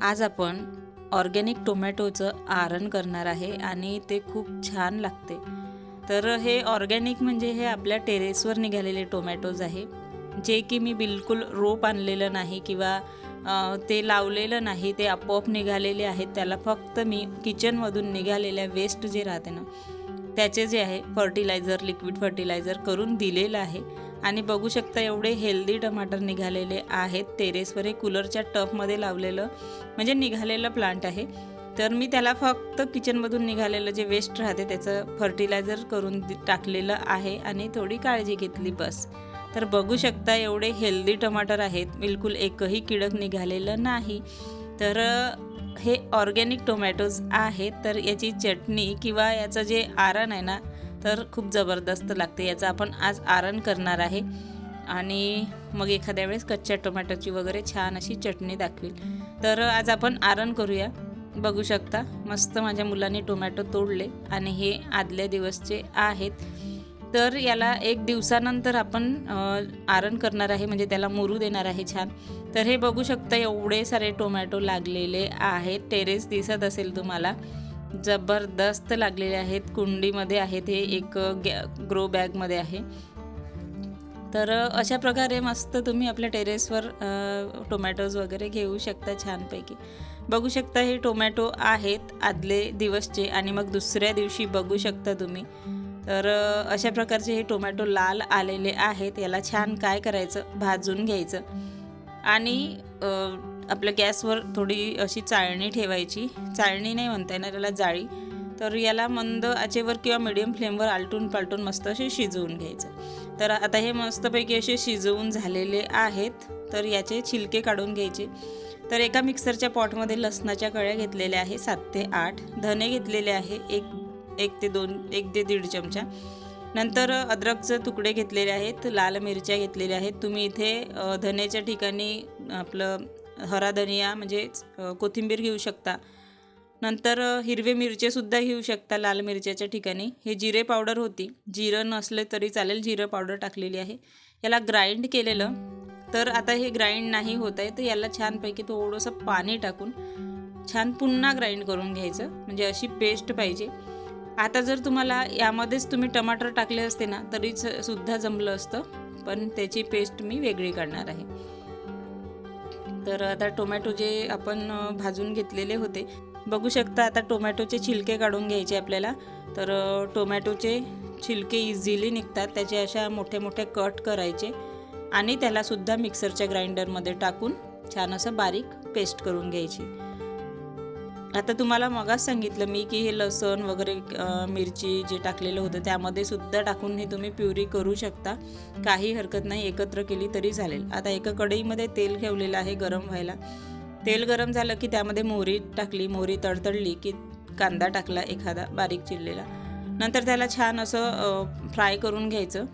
आज आपण ऑर्गॅनिक टोमॅटोचं आरण करणार आहे आणि ते खूप छान लागते. तर हे ऑर्गॅनिक म्हणजे हे आपल्या टेरेसवर निघालेले टोमॅटोज आहे जे की मी बिलकुल रोप आणलेलं नाही किंवा ते लावलेलं नाही ते आपोआप निघालेले आहेत. त्याला फक्त मी किचनमधून निघालेल्या वेस्ट जे राहते ना त्याचे जे आहे फर्टिलायझर लिक्विड फर्टिलायझर करून दिलेलं आहे. आणि बघू शकता एवढे हेल्दी टमाटर निघालेले आहेत. टेरेसवर हे कूलरच्या टपमध्ये लावलेलं म्हणजे निघालेलं प्लांट आहे. तर मी त्याला फक्त किचनमधून निघालेलं जे वेस्ट राहते त्याचं फर्टिलायझर करून दि- टाकलेलं आहे. आणि थोडी काळजी घेतली बस. तर बघू शकता एवढे हेल्दी टमाटर आहेत. बिलकुल एकही किडक निघालेलं नाही. तर हे ऑर्गॅनिक टोमॅटोज आहेत तर याची चटणी किंवा याचं जे आरण आहे ना तर खूप जबरदस्त लागते. याचं आपण आज आरण करणार आहे. आणि मग एखाद्या वेळेस कच्च्या टोमॅटोची वगैरे छान अशी चटणी दाखवील. तर आज आपण आरण करूया. बघू शकता मस्त माझ्या मुलांनी टोमॅटो तोडले आणि हे आदल्या दिवसचे आहेत. तर याला एक दिवसानंतर आपण आरण करणार आहे म्हणजे त्याला मुरू देणार आहे छान. तर हे बघू शकता एवढे सारे टोमॅटो लागलेले आहेत. टेरेस दिसत असेल तुम्हाला. जबरदस्त लागलेले आहेत. कुंडीमध्ये आहेत हे एक गॅ ग्रो बॅगमध्ये आहे. तर अशा प्रकारे मस्त तुम्ही आपल्या टेरेसवर टोमॅटोज वगैरे घेऊ शकता छानपैकी. बघू शकता हे टोमॅटो आहेत आदले दिवसचे आणि मग दुसऱ्या दिवशी बघू शकता तुम्ही. तर अशा प्रकारचे हे टोमॅटो लाल आलेले आहेत. याला छान काय करायचं? भाजून घ्यायचं. आणि आपल्या गॅसवर थोडी अशी चाळणी ठेवायची. चाळणी नाही म्हणता येणार याला जाळी. तर याला मंद आचेवर किंवा मिडियम फ्लेमवर आलटून पालटून मस्त असे शिजवून घ्यायचं. तर आता हे मस्तपैकी असे शिजवून झालेले आहेत. तर याचे छिलके काढून घ्यायचे. तर एका मिक्सरच्या पॉटमध्ये लसणाच्या कळ्या घेतलेल्या आहे सात ते आठ. धने घेतलेले आहे एक एक ते दोन एक ते दीड चमचा. नंतर अद्रकचे तुकडे घेतलेले आहेत लाल मिरच्या घेतलेल्या आहेत. तुम्ही इथे धन्याच्या ठिकाणी आपलं हरा धनिया म्हणजे कोथिंबीर घेऊ शकता. नंतर हिरवे मिरचेसुद्धा घेऊ शकता लाल मिरच्याच्या ठिकाणी. हे जिरे पावडर होती. जिरं नसले तरी चालेल जिरं पावडर टाकलेली आहे. याला ग्राइंड केलेलं. तर आता हे ग्राइंड नाही होत आहे तर याला छानपैकी थोडंसं पाणी टाकून छान पुन्हा ग्राइंड करून घ्यायचं. म्हणजे अशी पेस्ट पाहिजे. आता जर तुम्हाला यामध्येच तुम्ही टमाटर टाकले असते ना तरी सुद्धा जमलं असतं. पण त्याची पेस्ट मी वेगळी काढणार आहे. तर आता टोमॅटो जे आपण भाजून घेतलेले होते. बघू शकता आता टोमॅटोचे छिलके काढून घ्यायचे आपल्याला. तर टोमॅटोचे छिलके इझिली निघतात. त्याचे अशा मोठे मोठे कट करायचे. आणि त्यालासुद्धा मिक्सरच्या ग्राइंडरमध्ये टाकून छान असं बारीक पेस्ट करून घ्यायची. आता तुम्हाला मगाच सांगितलं मी की हे लसण वगैरे मिरची जे टाकलेलं होतं त्यामध्ये सुद्धा टाकून हे तुम्ही प्युरी करू शकता. काही हरकत नाही एकत्र केली तरी चालेल. आता एका कढईमध्ये तेल ठेवलेलं आहे गरम व्हायला. तेल गरम झालं की त्यामध्ये मोहरी टाकली मोहरी तडतडली की कांदा टाकला एखादा बारीक चिरलेला. नंतर त्याला छान असं फ्राय करून घ्यायचं.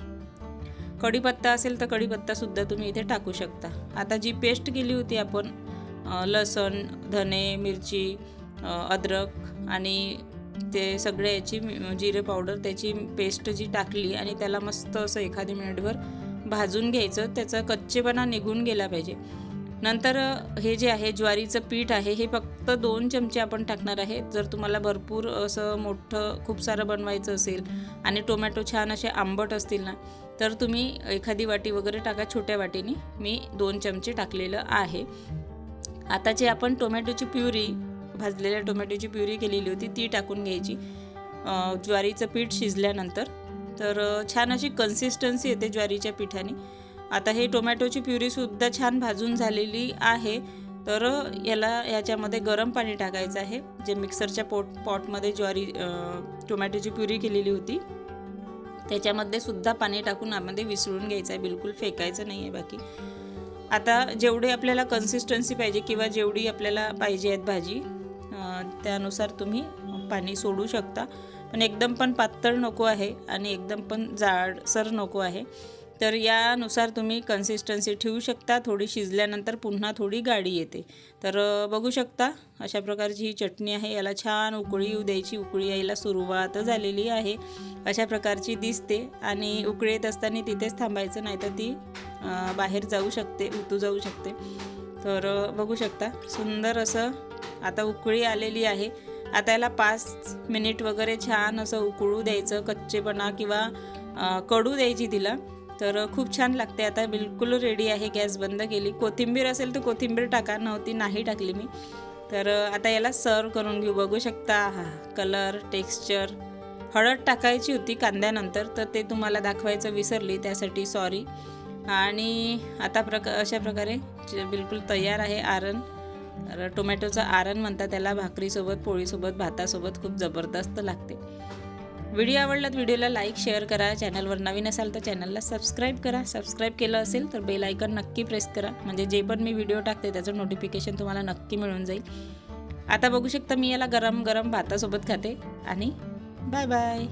कढीपत्ता असेल तर कढीपत्तासुद्धा तुम्ही इथे टाकू शकता. आता जी पेस्ट केली होती आपण लसूण लसण धने मिरची अद्रक आणि ते सगळे याची जिरे पावडर त्याची पेस्ट जी टाकली आणि त्याला मस्त असं एखादी मिनिटभर भाजून घ्यायचं. त्याचा कच्चेपणा निघून गेला पाहिजे. नंतर हे जे आहे ज्वारीचं पीठ आहे हे फक्त दोन चमचे आपण टाकणार आहे. जर तुम्हाला भरपूर असं मोठं खूप सारं बनवायचं असेल आणि टोमॅटो छान असे आंबट असतील ना तर तुम्ही एखादी वाटी वगैरे टाका छोट्या वाटीने. मी दोन चमचे टाकलेलं आहे. आता जे आपण टोमॅटोची प्युरी भाजलेल्या टोमॅटोची प्युरी केलेली होती ती टाकून घ्यायची. ज्वारीचं पीठ शिजल्यानंतर. तर छान अशी कन्सिस्टन्सी येते ज्वारीच्या पिठाने. आता हे टोमॅटोची प्युरीसुद्धा छान भाजून झालेली आहे. तर याला याच्यामध्ये गरम पाणी टाकायचं आहे. जे मिक्सरच्या पोट पॉटमध्ये ज्वारी टोमॅटोची प्युरी केलेली होती. त्याच्यामध्ये सुद्धा पाणी टाकून आमध्ये विसळून घ्यायचं आहे. बिलकुल फेकायचं नाही आहे बाकी. आता जेवढी आपल्याला कन्सिस्टन्सी पाहिजे किंवा जेवढी आपल्याला पाहिजे आहेत भाजी त्यानुसार तुम्ही पाणी सोडू शकता. पण एकदम पण पातळ नको आहे आणि एकदम पण जाडसर नको आहे. तर यानुसार तुम्ही कन्सिस्टन्सी ठेवू शकता. थोडी शिजल्यानंतर पुन्हा थोडी गाडी येते. तर बघू शकता अशा प्रकारची ही चटणी आहे. याला छान उकळी येऊ द्यायची. उकळी यायला सुरुवात झालेली आहे. अशा प्रकारची दिसते आणि उकळी येत असताना तिथेच थांबायचं नाही तर ती बाहेर जाऊ शकते उतू जाऊ शकते. तर बघू शकता सुंदर असं आता उकळी आलेली आहे. आता याला पाच मिनिट वगैरे छान असं उकळू द्यायचं कच्चेपणा किंवा कडू द्यायची तिला. तर खूप छान लागते. आता बिलकुल रेडी आहे गॅस बंद केली. कोथिंबीर असेल तर कोथिंबीर टाका नव्हती नाही टाकली मी. तर आता याला सर्व करून घेऊ. बघू शकता हा कलर टेक्स्चर हळद टाकायची होती कांद्यानंतर तर ते तुम्हाला दाखवायचं विसरली त्यासाठी सॉरी आणि आता प्रक अशा प्रकारे बिलकुल तयार आहे आरण. टोमॅटोचं आरण म्हणतात त्याला भाकरीसोबत पोळीसोबत भातासोबत खूप जबरदस्त लागते. व्हिडिओ आवडला तर व्हिडिओला लाईक शेअर करा. चॅनलवर नवीन असाल तर चॅनलला सबस्क्राईब करा. सबस्क्राईब केलं असेल तर बेल आयकन नक्की प्रेस करा. म्हणजे जे पण मी व्हिडिओ टाकते त्याचं नोटिफिकेशन तुम्हाला नक्की मिळून जाईल. आता बघू शकता मी याला गरम गरम भातासोबत खाते. आणि बाय बाय